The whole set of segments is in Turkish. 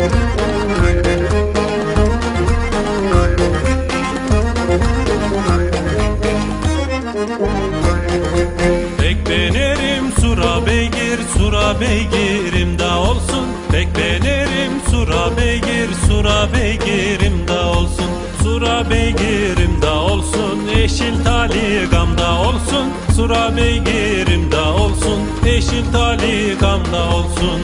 Pek benerim sura beygir sura beygirim da olsun. Pek benerim sura beygir sura beygirim da olsun. Sura beygirim da olsun eşil tali gamda olsun. Sura beygirim da olsun eşil tali gamda olsun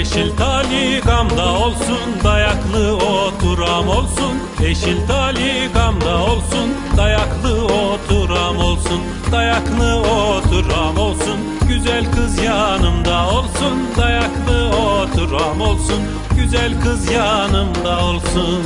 Yeşil tali gamda olsun Dayaklı oturam olsun. Yeşil tali gamda olsun Dayaklı oturam olsun. Dayaklı oturam olsun Güzel kız yanımda olsun. Dayaklı oturam olsun Güzel kız yanımda olsun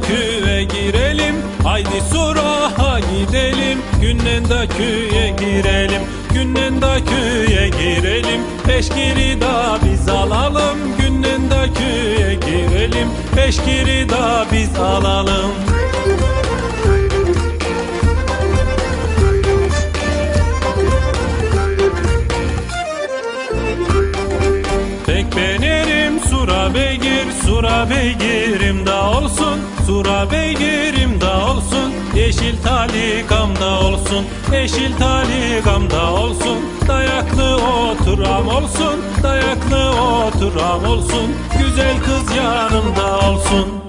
köye girelim. Haydi suraha gidelim. Günden de köye girelim. Günden de köye girelim. Peşkiri da biz alalım. Günden de köye girelim. Peşkiri da biz alalım. Pek benerim sura beygir sura beygirim da Yeşil tali gamda olsun Yeşil tali gamda olsun. Dayaklı oturam olsun Dayaklı oturam olsun. Güzel kız yanımda olsun